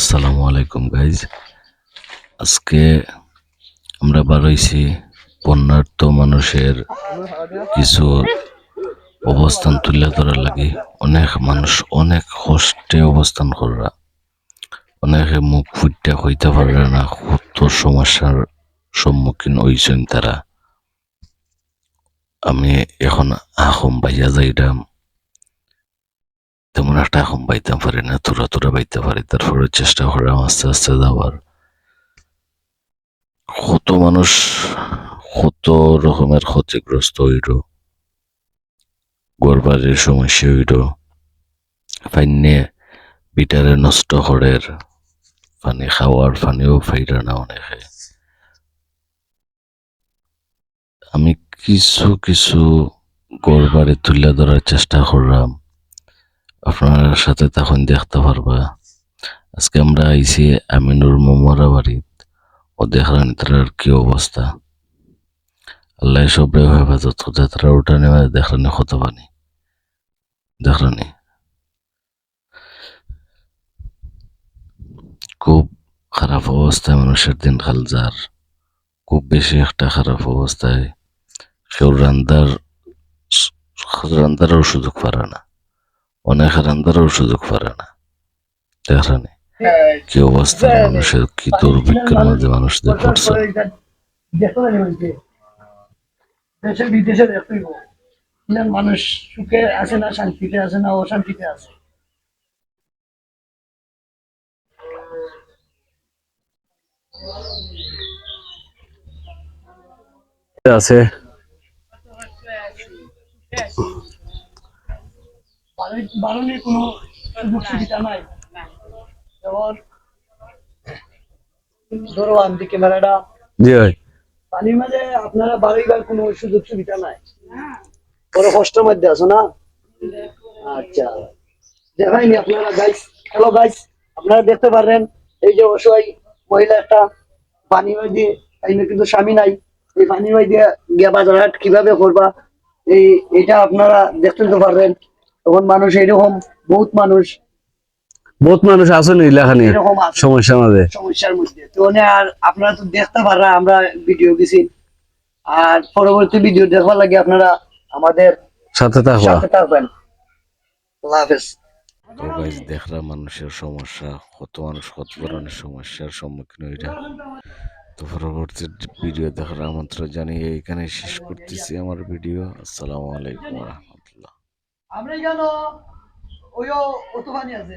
আসসালামু আলাইকুম গাইজ আজকে আমরা বারইছি বন্যার্থ মানুষের কিছু অবস্থান তুলে ধরার লাগে। অনেক মানুষ অনেক কষ্টে অবস্থান করা অনেকে মুখ ফুটতে হইতে পারে না, কত সমস্যার সম্মুখীন হইছেন তারা। আমি এখন আহম বাইয়া যাইলাম তেমন একটা এখন বাইতে পারি না, তোরা তোরা বাইতে পারি তারপরে চেষ্টা করলাম আস্তে আস্তে যাওয়ার কত মানুষ, কত রকমের ক্ষতিগ্রস্ত হইল। গড়বাড়ির সমস্যা হইল। পাইনে বিটারে নষ্ট করের পানি খাওয়ার পানিও ফাইরা না অনেকে। আমি কিছু কিছু গড়বাড়ি তুলে ধরার চেষ্টা করলাম। আপনার সাথে তখন দেখতে পারবা। আজকে আমরা আইছি আমিনুর মোমরা বাড়িত ও দেখলেন তার কি অবস্থা। আল্লাহ সবরে হেফাজত করতে তারা ওটা নেওয়া দেখলেন কত পানি। দেখলেন খুব খারাপ অবস্থায় মানুষের দিন খাল যার। খুব বেশি একটা খারাপ অবস্থায়। কেউ রান্দার রান্দারও সুযোগ পারে না। অনেক রান্দারও সুযোগ পারে না। দেখলেন কি অবস্থা মানুষের কি দুর্ভিক্ষের মধ্যে মানুষদের পড়ছে? দেশে বিদেশে দেখতেইব ইমান মানুষ সুখে আছে না শান্তিতে আছে না অশান্তিতে আছে। আছে। বাড়ানোর কোনো সুযোগ সুবিধা নাই। যেমন ধরো আমি ক্যামেরাটা। জি ভাই। পানির মাঝে আপনারা কোনো সুযোগ সুবিধা নাই। বড় কষ্টের মধ্যে আছো না? আচ্ছা। দেখাইনি আপনারা গাইস হ্যালো গাইস আপনারা দেখতে পারেন এই যে অসহায় মহিলা একটা পানি দিয়ে কিন্তু স্বামী নাই। এই পানি দিয়ে গিয়া বাজারহাট কীভাবে করবা এই এটা আপনারা দেখতে তো পারবেন তখন মানুষ এরকম বহুত মানুষ। বহুত মানুষ আছেন এলাকানে এরকম আছে। সমস্যা মাঝে। সমস্যার মধ্যে। তো আর আপনারা তো দেখতে পারা আমরা ভিডিও গেছি আর পরবর্তী ভিডিও দেখবার লাগে আপনারা আমাদের সাথে থাকবা। সাথে থাকবেন। আল্লাহ হাফেজ। তো গাইজ দেখলাম মানুষের সমস্যা কত মানুষ কত ধরনের সমস্যার সম্মুখীন হইরা। তো পরবর্তী ভিডিও দেখার আমন্ত্রণ জানিয়ে এখানে শেষ করতেছি আমার ভিডিও আসসালামু আলাইকুম রহমতুল্লাহ। আমরা কেন ওই অত আছে।